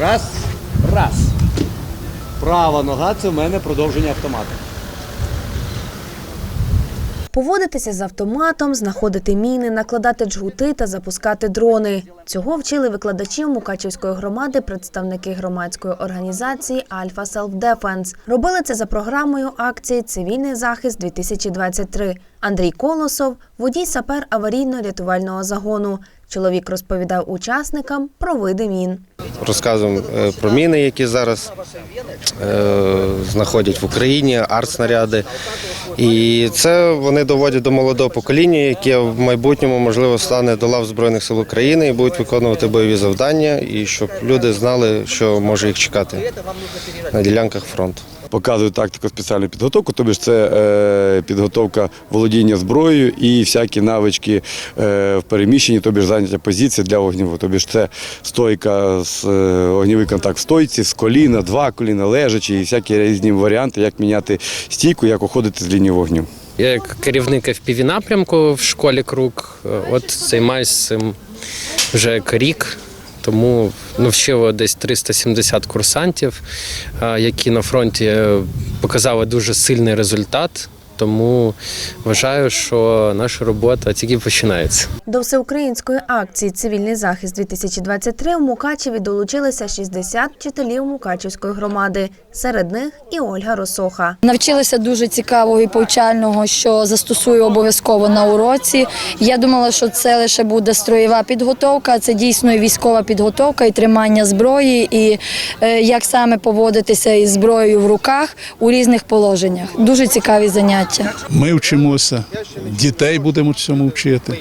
Раз, раз. Права нога це в мене продовження автомата. Поводитися з автоматом, знаходити міни, накладати джгути та запускати дрони. Цього вчили викладачів Мукачівської громади, представники громадської організації Альфа Селф Дефенс. Робили це за програмою акції Цивільний захист 2023 Андрій Колосов, водій сапер аварійно-рятувального загону. Чоловік розповідав учасникам про види мін. Розказуємо е, про міни, які зараз е, знаходять в Україні, артснаряди. І це вони доводять до молодого покоління, яке в майбутньому можливо стане до лав Збройних сил України і будуть виконувати бойові завдання, і щоб люди знали, що може їх чекати на ділянках фронту. Показують тактику спеціальну підготовку, тобі ж це е, підготовка володіння зброєю і всякі навички е, в переміщенні, тобі ж заняття позиції для огніву. Тобі ж це стойка з е, огнівий контакт в стойці, з коліна, два коліна, лежачі, і всякі різні варіанти, як міняти стійку, як уходити з лінії вогню. Я як керівник FPV напрямку в школі Круг, е, от займаюся цим вже як рік. Тому навчило десь 370 курсантів, які на фронті е, показали дуже сильний результат. Тому вважаю, що наша робота тільки починається. До всеукраїнської акції Цивільний захист 2023 в Мукачеві долучилися 60 вчителів Мукачівської громади. Серед них і Ольга Росоха. Навчилася дуже цікавого і повчального, що застосую обов'язково на уроці. Я думала, що це лише буде строєва підготовка, це дійсно і військова підготовка, і тримання зброї, і е, як саме поводитися із зброєю в руках у різних положеннях. Дуже цікаві заняття. Ми вчимося, дітей будемо цьому вчити.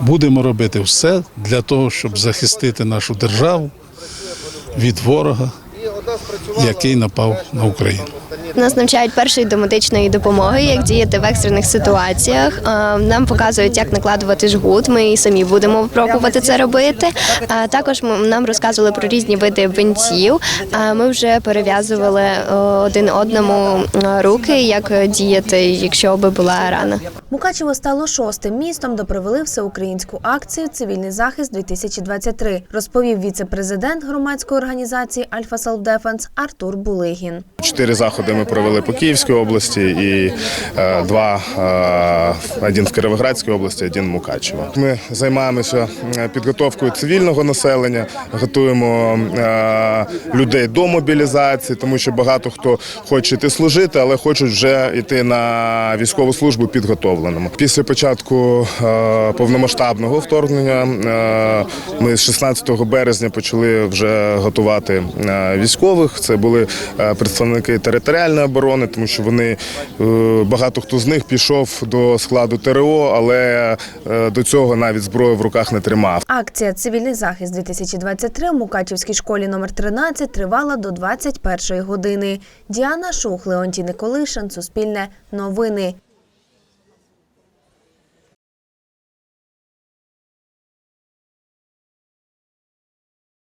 Будемо робити все для того, щоб захистити нашу державу від ворога, який напав на Україну. Нас навчають першої домедичної допомоги, як діяти в екстрених ситуаціях. Е, Нам показують, як накладувати жгут. Ми і самі будемо пробувати це робити. Також нам розказували про різні види бинтів. Ми вже перев'язували е, один одному е, руки, як діяти, якщо би була рана. Мукачево стало шостим містом, де провели всеукраїнську акцію Цивільний захист 2023, розповів віце-президент громадської організації Альфа Селф Дефенс Артур Булигін. Чотири заходи ми провели по Київській області і е, два е, один в Кіровоградській області, один в Мукачево. Ми займаємося е, підготовкою цивільного населення, готуємо людей до мобілізації, тому що багато хто хоче йти служити, але хочуть вже йти на військову службу підготовленому. Після початку повномасштабного вторгнення ми з 16 березня почали вже готувати військових. Це були представники територіальної оборони, тому що вони е, багато хто з них пішов до складу ТРО, але е, до цього навіть зброю в руках не тримав. Акція Цивільний захист 2023 в Мукачівській школі номер 13 тривала до 21 години. Діана Шух, Леонтій Николишин, Суспільне новини.